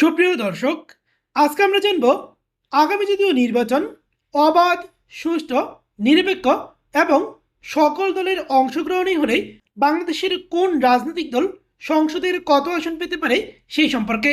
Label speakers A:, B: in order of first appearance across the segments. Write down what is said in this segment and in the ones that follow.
A: সুপ্রিয় দর্শক, আজকে আমরা জানব আগামী জাতীয় নির্বাচন অবাধ, সুষ্ঠু, নিরপেক্ষ এবং সকল দলের অংশগ্রহণই হলে বাংলাদেশের কোন রাজনৈতিক দল সংসদের কত আসন পেতে পারে সেই সম্পর্কে।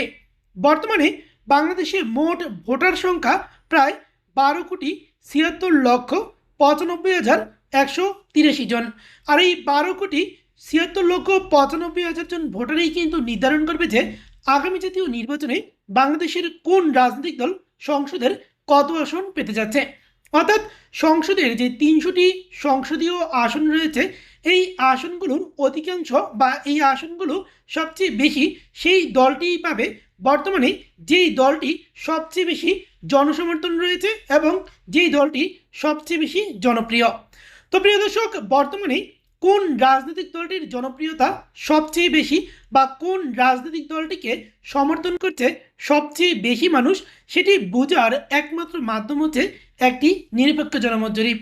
A: বর্তমানে বাংলাদেশে মোট ভোটার সংখ্যা প্রায় বারো কোটি ছিয়াত্তর লক্ষ পঁচানব্বই হাজার একশো তিরাশি জন। আর এই বারো কোটি ছিয়াত্তর লক্ষ পঁচানব্বই হাজার জন ভোটারই কিন্তু নির্ধারণ করবে যে আগামী জাতীয় নির্বাচনে বাংলাদেশের কোন রাজনৈতিক দল সংসদের কত আসন পেতে যাচ্ছে? অর্থাৎ সংসদের যে তিনশোটি সংসদীয় আসন রয়েছে, এই আসনগুলোর অধিকাংশ বা এই আসনগুলো সবচেয়ে বেশি সেই দলটিই পাবে। বর্তমানে যেই দলটি সবচেয়ে বেশি জনসমর্থন রয়েছে এবং যেই দলটি সবচেয়ে বেশি জনপ্রিয়। তো প্রিয় দর্শক, বর্তমানে কোন রাজনৈতিক দলটির জনপ্রিয়তা সবচেয়ে বেশি বা কোন রাজনৈতিক দলটিকে সমর্থন করছে সবচেয়ে বেশি মানুষ সেটি বোঝার একমাত্র মাধ্যম হচ্ছে একটি নিরপেক্ষ জনমত জরিপ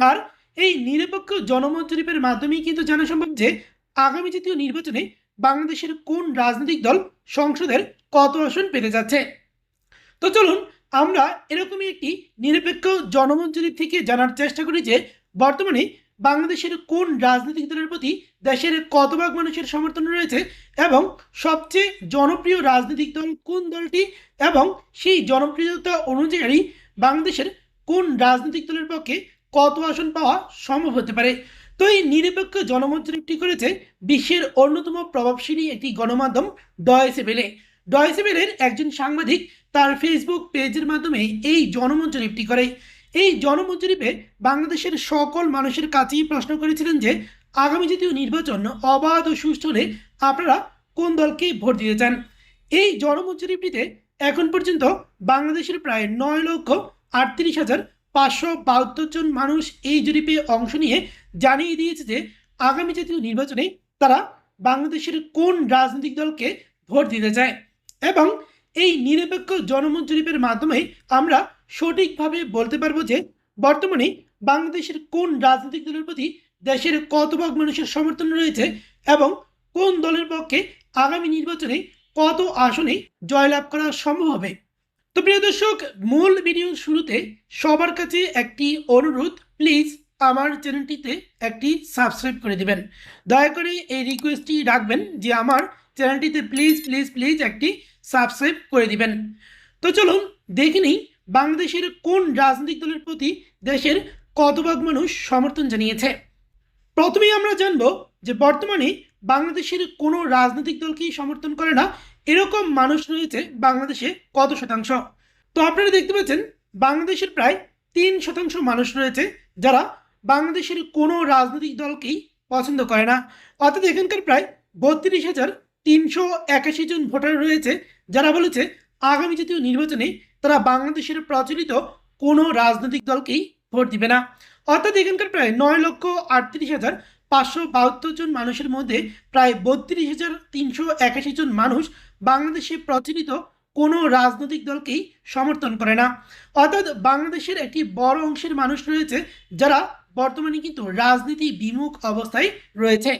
A: আর এই নিরপেক্ষ জনমত জরিপের মাধ্যমেই কিন্তু জানা সম্ভব যে আগামী জাতীয় নির্বাচনে বাংলাদেশের কোন রাজনৈতিক দল সংসদের কত আসন পেতে যাচ্ছে। তো চলুন আমরা এরকমই একটি নিরপেক্ষ জনমত জরিপ থেকে জানার চেষ্টা করি যে বর্তমানে বাংলাদেশের কোন রাজনৈতিক দলের প্রতি দেশের কত ভাগ মানুষের সমর্থন রয়েছে এবং সবচেয়ে জনপ্রিয় রাজনৈতিক দল কোন দলটি এবং সেই জনপ্রিয়তা অনুযায়ী বাংলাদেশের কোন রাজনৈতিক দলের পক্ষে কত আসন পাওয়া সম্ভব হতে পারে? তো এই নিরপেক্ষ জনমত জরিপটি করেছে বিশ্বের অন্যতম প্রভাবশালী একটি গণমাধ্যম ডয়েসেবেলে ডয়েসেবেলের একজন সাংবাদিক তার ফেসবুক পেজের মাধ্যমে এই জনমত জরিপটি করে। এই জনমত জরিপে বাংলাদেশের সকল মানুষের কাছেই প্রশ্ন করেছিলেন যে আগামী জাতীয় নির্বাচন অবাধ ও সুষ্ঠু হলে আপনারা কোন দলকে ভোট দিতে চান? এই জনমত জরিপটিতে এখন পর্যন্ত বাংলাদেশের প্রায় নয় লক্ষ আটত্রিশ হাজার পাঁচশো বাহাত্তর জন মানুষ এই জরিপে অংশ নিয়ে জানিয়ে দিয়েছে যে আগামী জাতীয় নির্বাচনে তারা বাংলাদেশের কোন রাজনৈতিক দলকে ভোট দিতে চায় এবং এই নিরপেক্ষ জনমত জরিপের মাধ্যমে আমরা সঠিকভাবে বলতে পারব যে বর্তমানে বাংলাদেশের কোন রাজনৈতিক দলের প্রতি দেশের কত ভাগ মানুষের সমর্থন রয়েছে এবং কোন দলের পক্ষে আগামী নির্বাচনে কত আসনে জয়লাভ করা সম্ভব হবে। তো প্রিয় দর্শক, মূল ভিডিও শুরুতে সবার কাছে একটি অনুরোধ, প্লিজ আমার চ্যানেলটিতে একটি সাবস্ক্রাইব করে দিবেন। দয়া করে এই রিকোয়েস্টটি রাখবেন যে আমার চ্যানেলটিতে প্লিজ প্লিজ প্লিজ একটি সাবস্ক্রাইব করে দিবেন। তো চলুন, দেখে নিই বাংলাদেশের কোন রাজনৈতিক দলের প্রতি দেশের কত ভাগ মানুষ সমর্থন জানিয়েছে। প্রথমেই আমরা জানব যে বর্তমানে বাংলাদেশের কোনো রাজনৈতিক দলকেই সমর্থন করে না, এরকম মানুষ রয়েছে বাংলাদেশে কত শতাংশ। তো আপনারা দেখতে পাচ্ছেন, বাংলাদেশের প্রায় তিন শতাংশ মানুষ রয়েছে যারা বাংলাদেশের কোনো রাজনৈতিক দলকেই পছন্দ করে না। অর্থাৎ এখানকার প্রায় বত্রিশ হাজার তিনশো একাশি জন ভোটার রয়েছে, যারা বলেছে আগামী জাতীয় নির্বাচনে তারা বাংলাদেশের প্রচলিত কোনো রাজনৈতিক দলকেই ভোট দিবে না। অর্থাৎ এখানকার প্রায় নয় লক্ষ আটত্রিশ হাজার পাঁচশো বাহাত্তর জন মানুষের মধ্যে প্রায় বত্রিশ হাজার তিনশো একাশি জন মানুষ বাংলাদেশে প্রচলিত কোনো রাজনৈতিক দলকেই সমর্থন করে না। অর্থাৎ বাংলাদেশের একটি বড় অংশের মানুষ রয়েছে, যারা বর্তমানে কিন্তু রাজনীতি বিমুখ অবস্থায় রয়েছে।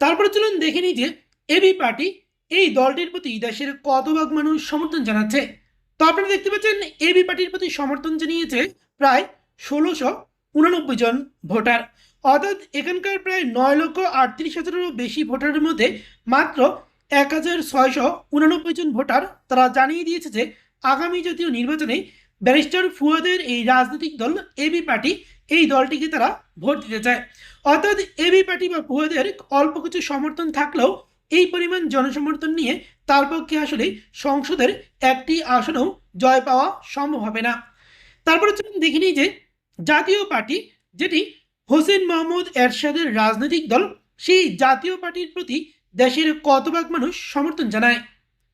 A: তারপরে চলুন দেখে নিই যে এবি পার্টি এই দলটির প্রতি দেশের কত ভাগ মানুষ সমর্থন জানাচ্ছে। তো আপনারা দেখতে পাচ্ছেন, এবি পার্টির প্রতি সমর্থন জানিয়েছে প্রায় ষোলোশো উনানব্বই জন ভোটার। অর্থাৎ এখানকার প্রায় নয় লক্ষ আটত্রিশ হাজারেরও বেশি ভোটারের মধ্যে মাত্র এক হাজার ছয়শো উনানব্বই জন ভোটার তারা জানিয়ে দিয়েছে যে, আগামী জাতীয় নির্বাচনে ব্যারিস্টার ফুয়াদের এই রাজনৈতিক দল এবি পার্টি এই দলটিকে তারা ভোট দিতে চায়। অর্থাৎ এবি পার্টি বা ফুয়াদের অল্প কিছু সমর্থন থাকলেও এই পরিমাণ জনসমর্থন নিয়ে তার পক্ষে আসলে সংসদের একটি আসনেও জয় পাওয়া সম্ভব হবে না। তারপরে চলুন দেখে নিই যে জাতীয় পার্টি, যেটি হোসেন মোহাম্মদ এরশাদের রাজনৈতিক দল, সেই জাতীয় পার্টির প্রতি দেশের কতভাগ মানুষ সমর্থন জানায়।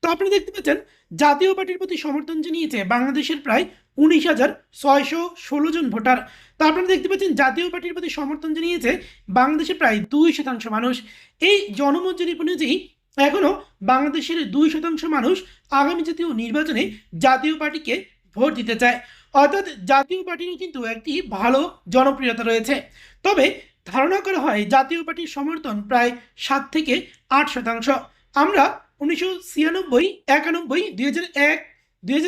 A: তো আপনারা দেখতে পাচ্ছেন, জাতীয় পার্টির প্রতি সমর্থন জানিয়েছে বাংলাদেশের প্রায় উনিশ হাজার ছয়শো ষোলো জন ভোটার। তো আপনারা দেখতে পাচ্ছেন, জাতীয় পার্টির প্রতি সমর্থন জানিয়েছে বাংলাদেশের প্রায় দুই শতাংশ মানুষ। এই জনমত জরিপ অনুযায়ী এখনও বাংলাদেশের দুই শতাংশ মানুষ আগামী জাতীয় নির্বাচনে জাতীয় পার্টিকে ভোট দিতে চায়। অর্থাৎ জাতীয় পার্টিরও কিন্তু একটি ভালো জনপ্রিয়তা রয়েছে। তবে ধারণা করা হয়, জাতীয় পার্টির সমর্থন প্রায় সাত থেকে আট শতাংশ। আমরা উনিশশো ছিয়ানব্বই, একানব্বই, দুই হাজার এক, দুই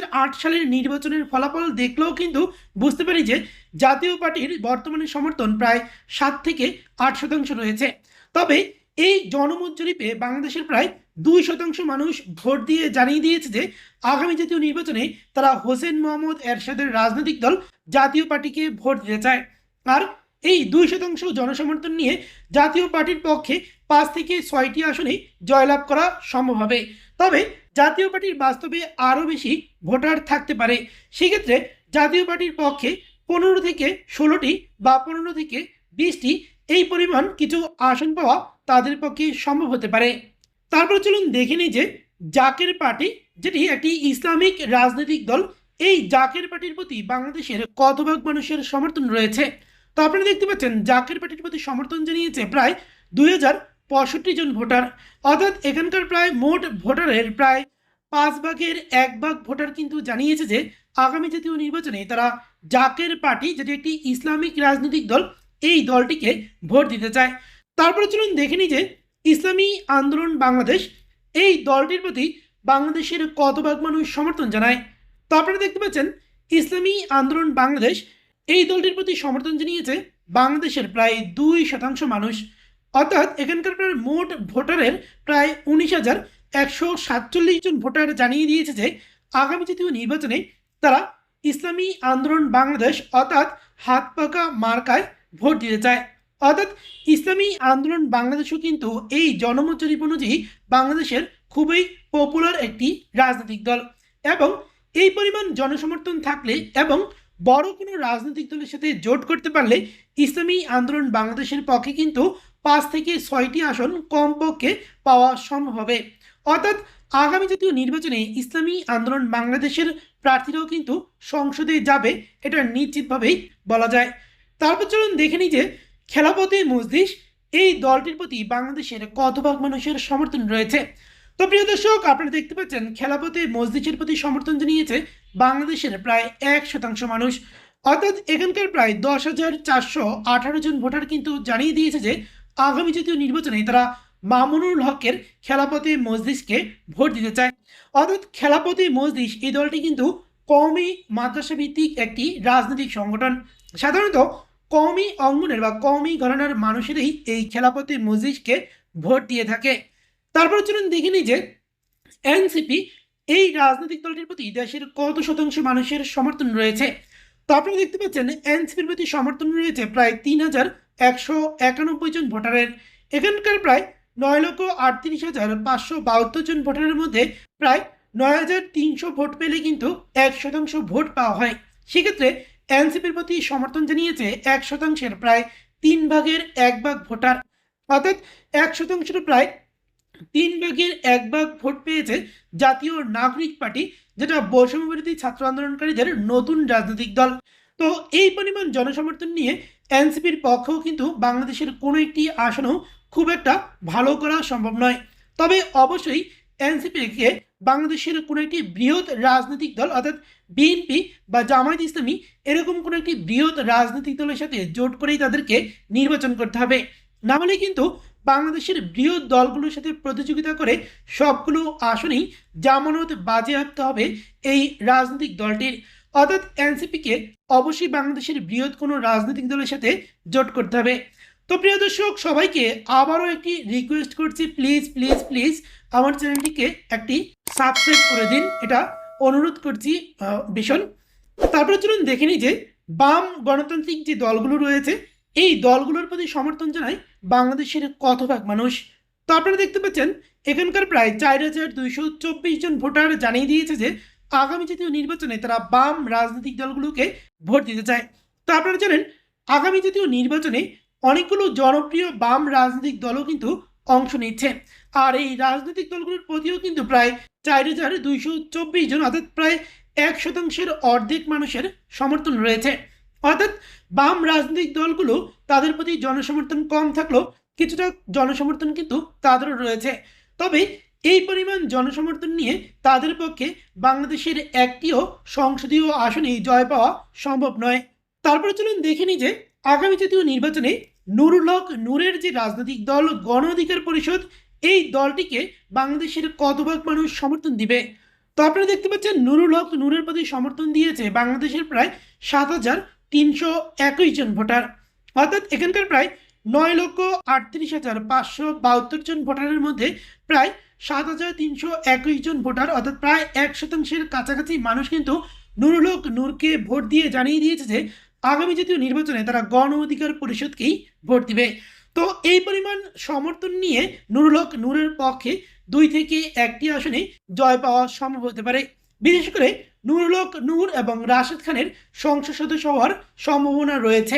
A: সালের নির্বাচনের ফলাফল দেখলেও কিন্তু বুঝতে পারি যে জাতীয় পার্টির বর্তমানে সমর্থন প্রায় সাত থেকে আট শতাংশ রয়েছে। তবে এই জনমত জরিপে বাংলাদেশের প্রায় দুই শতাংশ মানুষ ভোট দিয়ে জানিয়ে দিয়েছে যে আগামী জাতীয় নির্বাচনে তারা হোসেন মোহাম্মদ এরশাদের রাজনৈতিক দল জাতীয় পার্টিকে ভোট দিতে চায়। আর এই দুই শতাংশ জনসমর্থন নিয়ে জাতীয় পার্টির পক্ষে পাঁচ থেকে ছয়টি আসনে জয়লাভ করা সম্ভব হবে। তবে জাতীয় পার্টির বাস্তবে আরও বেশি ভোটার থাকতে পারে। সেক্ষেত্রে জাতীয় পার্টির পক্ষে পনেরো থেকে ষোলোটি বা পনেরো থেকে বিশটি এই পরিমাণ কিছু আসন পাওয়া তাদের পক্ষে সম্ভব হতে পারে। তারপর চলুন দেখে নিই যে জাকের পার্টি, যেটি একটি ইসলামিক রাজনৈতিক দল, এই জাকের পার্টির প্রতি বাংলাদেশের কত ভাগ মানুষের সমর্থন রয়েছে? তো আপনারা দেখতে পাচ্ছেন, জাকের পার্টির প্রতি সমর্থন জানিয়েছে প্রায় দুই হাজার পঁয়ষট্টি জন ভোটার। অর্থাৎ এখানকার প্রায় মোট ভোটারের প্রায় পাঁচ ভাগের এক ভাগ ভোটার কিন্তু জানিয়েছে যে, আগামী জাতীয় নির্বাচনে তারা জাকের পার্টি, যেটি একটি ইসলামিক রাজনৈতিক দল, এই দলটিকে ভোট দিতে চায়। তারপরে চলুন দেখে নিই যে, ইসলামী আন্দোলন বাংলাদেশ, এই দলটির প্রতি বাংলাদেশের কত ভাগ মানুষ সমর্থন জানায়? তো আপনারা দেখতে পাচ্ছেন, ইসলামী আন্দোলন বাংলাদেশ, এই দলটির প্রতি সমর্থন জানিয়েছে বাংলাদেশের প্রায় দুই শতাংশ মানুষ। অর্থাৎ এখানকার প্রায় মোট ভোটারের প্রায় উনিশ হাজার একশো সাতচল্লিশ জন ভোটার জানিয়ে দিয়েছে যে আগামী জাতীয় নির্বাচনে তারা ইসলামী আন্দোলন বাংলাদেশ অর্থাৎ হাত পাকা মার্কায় ভোট দিতে চায়। অর্থাৎ ইসলামী আন্দোলন বাংলাদেশও কিন্তু এই জনমত জরিপ অনুযায়ী বাংলাদেশের খুবই পপুলার একটি রাজনৈতিক দল। এবং এই পরিমাণ জনসমর্থন থাকলে এবং বড় কোনো রাজনৈতিক দলের সাথে জোট করতে পারলে ইসলামী আন্দোলন বাংলাদেশের পক্ষে কিন্তু পাঁচ থেকে ছয়টি আসন কমপক্ষে পাওয়া সম্ভব হবে। অর্থাৎ আগামী জাতীয় নির্বাচনে ইসলামী আন্দোলন বাংলাদেশের প্রার্থীরাও কিন্তু সংসদে যাবে, এটা নিশ্চিতভাবেই বলা যায়। তারপর চলুন দেখে নিই যে খেলাপথে মজলিস, এই দলটির প্রতি বাংলাদেশের কত ভাগ মানুষের সমর্থন রয়েছে? তো প্রিয় দর্শক, আপনারা দেখতে পাচ্ছেন, খেলাপথে মসজিদের প্রতি সমর্থন জানিয়েছে বাংলাদেশের প্রায় এক শতাংশ মানুষ। অর্থাৎ এখানকার প্রায় দশ হাজার চারশো আঠারো জন ভোটার কিন্তু জানিয়ে দিয়েছে যে আগামী জাতীয় নির্বাচনে তারা মামুনুল হকের খেলাপথে মসজিদকে ভোট দিতে চায়। অর্থাৎ খেলাপথে মসজিদ এই দলটি কিন্তু কওমি মাদ্রাসা ভিত্তিক একটি রাজনৈতিক সংগঠন। সাধারণত কওমি অঙ্গনের বা কওমি ঘরানার মানুষেরই এই খেলাপথে মসজিদকে ভোট দিয়ে থাকে। তারপর চলুন দেখে নিই যে এনসিপি এই রাজনৈতিক দলটির প্রতি দেশের কত শতাংশ মানুষের সমর্থন রয়েছে। তো আপনারা দেখতে পাচ্ছেন, এনসিপির প্রতি সমর্থন রয়েছে প্রায় তিন হাজার একশো একানব্বই জন ভোটারের। এখানকার প্রায় নয় লক্ষ আটত্রিশ হাজার পাঁচশো বাহাত্তর জন ভোটারের মধ্যে প্রায় নয় হাজার তিনশো ভোট পেলে কিন্তু এক শতাংশ ভোট পাওয়া হয়। সেক্ষেত্রে এনসিপির প্রতি সমর্থন জানিয়েছে এক শতাংশের প্রায় তিন ভাগের এক ভাগ ভোটার। অর্থাৎ এক শতাংশের প্রায় তিন ভাগের এক ভাগ ভোট পেয়েছে জাতীয় নাগরিক পার্টি, যেটা বৈষম্য বিরোধী ছাত্র আন্দোলনকারীদের নতুন রাজনৈতিক দল। তো এই পরিমাণ জনসমর্থন নিয়ে এনসিপির পক্ষেও কিন্তু বাংলাদেশের কোনো একটি আসনও খুব একটা ভালো করা সম্ভব নয়। তবে অবশ্যই এনসিপিকে বাংলাদেশের কোনো একটি বৃহৎ রাজনৈতিক দল, অর্থাৎ বিএনপি বা জামায়াত ইসলামী, এরকম কোনো একটি বৃহৎ রাজনৈতিক দলের সাথে জোট করেই তাদেরকে নির্বাচন করতে হবে। না হলে কিন্তু বাংলাদেশের বৃহৎ দলগুলোর সাথে প্রতিযোগিতা করে সবগুলো আসনেই জামানত বাজেয়াপ্ত হবে এই রাজনৈতিক দলটির। অর্থাৎ এনসিপিকে অবশ্যই বাংলাদেশের বৃহৎ কোনো রাজনৈতিক দলের সাথে জোট করতে হবে। তো প্রিয় দর্শক, সবাইকে আবারও একটি রিকোয়েস্ট করছি। প্লিজ প্লিজ প্লিজ আমার চ্যানেলটিকে একটি সাবস্ক্রাইব করে দিন। এটা অনুরোধ করছি ভীষণ। তারপরে চলুন দেখে নিই যে বাম গণতান্ত্রিক যে দলগুলো রয়েছে, এই দলগুলোর প্রতি সমর্থন জানায় বাংলাদেশের কত ভাগ মানুষ? তো আপনারা দেখতে পাচ্ছেন, এখানকার প্রায় চার হাজার দুইশো চব্বিশ জন ভোটার জানিয়ে দিয়েছে যে আগামী জাতীয় নির্বাচনে তারা বাম রাজনৈতিক দলগুলোকে ভোট দিতে চায়। তো আপনারা জানেন, আগামী জাতীয় নির্বাচনে অনেকগুলো জনপ্রিয় বাম রাজনৈতিক দলও কিন্তু অংশ নিচ্ছে। আর এই রাজনৈতিক দলগুলোর প্রতিও কিন্তু প্রায় চার হাজার দুইশো চব্বিশ জন, অর্থাৎ প্রায় এক শতাংশের অর্ধেক মানুষের সমর্থন রয়েছে। অর্থাৎ বাম রাজনৈতিক দলগুলো তাদের প্রতি জনসমর্থন কম থাকলেও কিছুটা জনসমর্থন কিন্তু তাদেরও রয়েছে। তবে এই পরিমাণ জনসমর্থন নিয়ে তাদের পক্ষে বাংলাদেশের একটিও সংসদীয় আসনে জয় পাওয়া সম্ভব নয়। তারপরে চলুন দেখে নিই যে আগামী জাতীয় নির্বাচনে নুরুল হক নূরের যে রাজনৈতিক দল গণ অধিকার পরিষদ, এই দলটিকে বাংলাদেশের কত ভাগ মানুষ সমর্থন দিবে? তো আপনারা দেখতে পাচ্ছেন নুরুল হক নূরের প্রতি সমর্থন দিয়েছে বাংলাদেশের প্রায় সাত হাজার তিনশো একুশ জন ভোটার। অর্থাৎ এখানকার প্রায় নয় লক্ষ আটত্রিশ হাজার পাঁচশো বাহাত্তর জন ভোটারের মধ্যে প্রায় সাত হাজার তিনশো একুশ জন ভোটার, অর্থাৎ প্রায় এক শতাংশের কাছাকাছি মানুষ কিন্তু নুরুল হক নূরকে ভোট দিয়ে জানিয়ে দিয়েছে যে, আগামী জাতীয় নির্বাচনে তারা গণ অধিকার পরিষদকেই ভোট দিবে। তো এই পরিমাণ সমর্থন নিয়ে নুরুল হক নূরের পক্ষে দুই থেকে একটি আসনে জয় পাওয়া সম্ভব হতে পারে। বিশেষ করে নুরুল হক নূর এবং রাশেদ খানের সংসদ সদস্য হওয়ার সম্ভাবনা রয়েছে।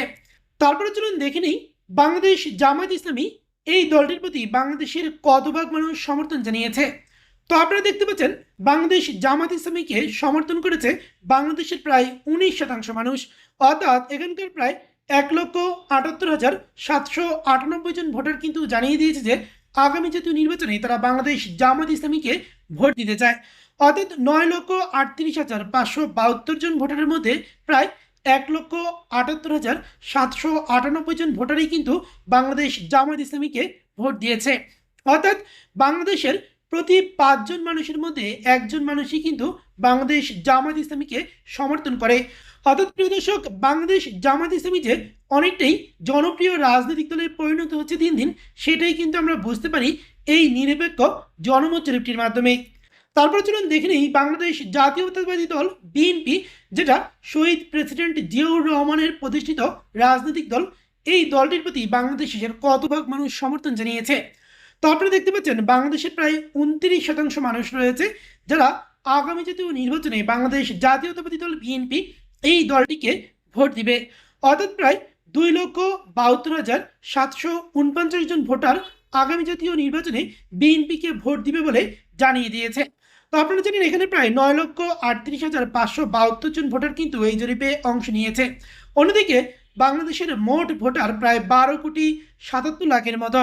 A: তারপরে চলুন দেখে নিই, বাংলাদেশ জামায়াত ইসলামী এই দলটির প্রতি বাংলাদেশের কত ভাগ মানুষ সমর্থন জানিয়েছে। তো আপনারা দেখতে পাচ্ছেন, বাংলাদেশ জামাত ইসলামীকে সমর্থন করেছে বাংলাদেশের প্রায় উনিশ শতাংশ মানুষ। অর্থাৎ এখানকার প্রায় এক লক্ষ আটাত্তর হাজার সাতশো আটানব্বই জন ভোটার কিন্তু জানিয়ে দিয়েছে যে, আগামী জাতীয় নির্বাচনে তারা বাংলাদেশ জামাত ইসলামীকে ভোট দিতে চায়। অর্থাৎ নয় লক্ষ আটত্রিশ হাজার পাঁচশো বাহাত্তর জন ভোটারের মধ্যে প্রায় এক লক্ষ আটাত্তর হাজার সাতশো আটানব্বই জন ভোটারই কিন্তু বাংলাদেশ জামাত ইসলামীকে ভোট দিয়েছে। অর্থাৎ বাংলাদেশের প্রতি পাঁচজন মানুষের মধ্যে একজন মানুষই কিন্তু বাংলাদেশ জামাত ইসলামীকে সমর্থন করে। অর্থাৎ প্রিয় দর্শক, বাংলাদেশ জামাত ইসলামী যে অনেকটাই জনপ্রিয় রাজনৈতিক দলে পরিণত হচ্ছে দিন দিন, সেটাই কিন্তু আমরা বুঝতে পারি এই নিরপেক্ষ জনমত জরিপটির মাধ্যমে। তারপর চলুন দেখে নিই বাংলাদেশ জাতীয়তাবাদী দল বিএনপি, যেটা শহীদ প্রেসিডেন্ট জিয়াউর রহমানের প্রতিষ্ঠিত রাজনৈতিক দল। এই দলটির প্রতি বাংলাদেশের কত ভাগ মানুষ সমর্থন জানিয়েছে? তো আপনারা দেখতে পাচ্ছেন বাংলাদেশের প্রায় উনত্রিশ শতাংশ মানুষ রয়েছে যারা আগামী জাতীয় নির্বাচনে বাংলাদেশ জাতীয়তাবাদী দল বিএনপি এই দলটিকে ভোট দিবে। অর্থাৎ প্রায় দুই লক্ষ বাহাত্তর হাজার সাতশো উনপঞ্চাশ জন ভোটার আগামী জাতীয় নির্বাচনে বিএনপিকে ভোট দিবে বলে জানিয়ে দিয়েছে। তো আপনারা জানেন, এখানে প্রায় নয় লক্ষ আটত্রিশ হাজার পাঁচশো বাহাত্তর জন ভোটার কিন্তু এই জরিপে অংশ নিয়েছে। অন্যদিকে, বাংলাদেশের মোট ভোটার প্রায় বারো কোটি সাতাত্তর লাখের মতো।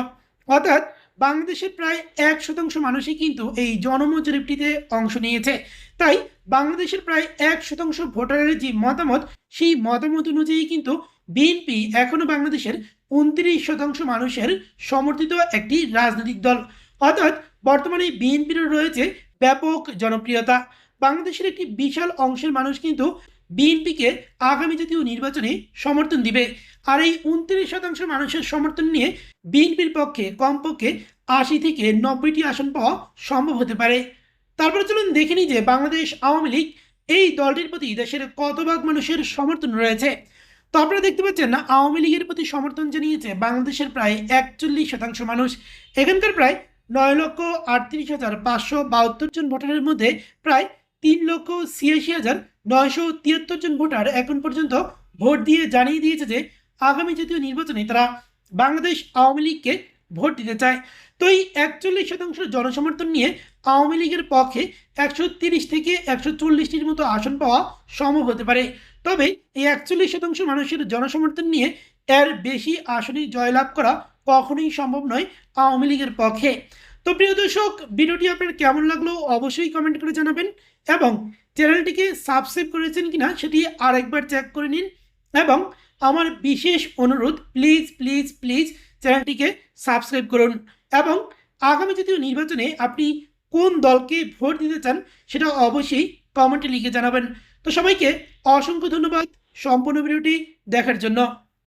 A: অর্থাৎ, বাংলাদেশের প্রায় এক শতাংশ মানুষই কিন্তু এই জনমত জরিপটিতে অংশ নিয়েছে। তাই, বাংলাদেশের প্রায় এক শতাংশ ভোটারের যে মতামত, সেই মতামত অনুযায়ী কিন্তু বিএনপি এখনও বাংলাদেশের উনত্রিশ শতাংশ মানুষের সমর্থিত একটি রাজনৈতিক দল। অর্থাৎ, বর্তমানে বিএনপির রয়েছে ব্যাপক জনপ্রিয়তা। বাংলাদেশের একটি বিশাল অংশের মানুষ কিন্তু বিএনপিকে আগামী জাতীয় নির্বাচনে সমর্থন দিবে। আর এই উনত্রিশ শতাংশ মানুষের সমর্থন নিয়ে বিএনপির পক্ষে, কমপক্ষে আশি থেকে নব্বইটি আসন পাওয়া সম্ভব হতে পারে। তারপরে চলুন দেখে নিই যে বাংলাদেশ আওয়ামী লীগ এই দলটির প্রতি দেশের কত ভাগ মানুষের সমর্থন রয়েছে। তো আপনারা দেখতে পাচ্ছেন না আওয়ামী লীগের প্রতি সমর্থন জানিয়েছে বাংলাদেশের প্রায় একচল্লিশ শতাংশ মানুষ। এখানকার প্রায় নয় লক্ষ আটত্রিশ হাজার পাঁচশো বাহাত্তর জন ভোটারের মধ্যে প্রায় তিন লক্ষ ছিয়াশি হাজার নয়শো তিয়াত্তর জন ভোটার এখন পর্যন্ত ভোট দিয়ে জানিয়ে দিয়েছে যে আগামী জাতীয় নির্বাচনে তারা বাংলাদেশ আওয়ামী লীগকে ভোট দিতে চায়। তো এই একচল্লিশ শতাংশ জনসমর্থন নিয়ে আওয়ামী লীগের পক্ষে একশো তিরিশ থেকে একশো চল্লিশটির মতো আসন পাওয়া সম্ভব হতে পারে। তবে এই একচল্লিশ শতাংশ মানুষের জনসমর্থন নিয়ে এর বেশি আসনে জয়লাভ করা কখনোই সম্ভব নয় আওয়ামী লীগের পক্ষে। তো প্রিয় দর্শক, ভিডিওটি আপনার কেমন লাগল অবশ্যই কমেন্ট করে জানাবেন এবং চ্যানেলটিকে সাবস্ক্রাইব করেছেন কিনা সেটি আরেকবার চেক করে নিন এবং আমার বিশেষ অনুরোধ প্লিজ প্লিজ প্লিজ চ্যানেলটিকে সাবস্ক্রাইব করুন এবং আগামী জাতীয় নির্বাচনে আপনি কোন দলকে ভোট দিতে চান সেটা অবশ্যই কমেন্টে লিখে জানাবেন। তো সবাইকে অসংখ্য ধন্যবাদ সম্পূর্ণ ভিডিওটি দেখার জন্য।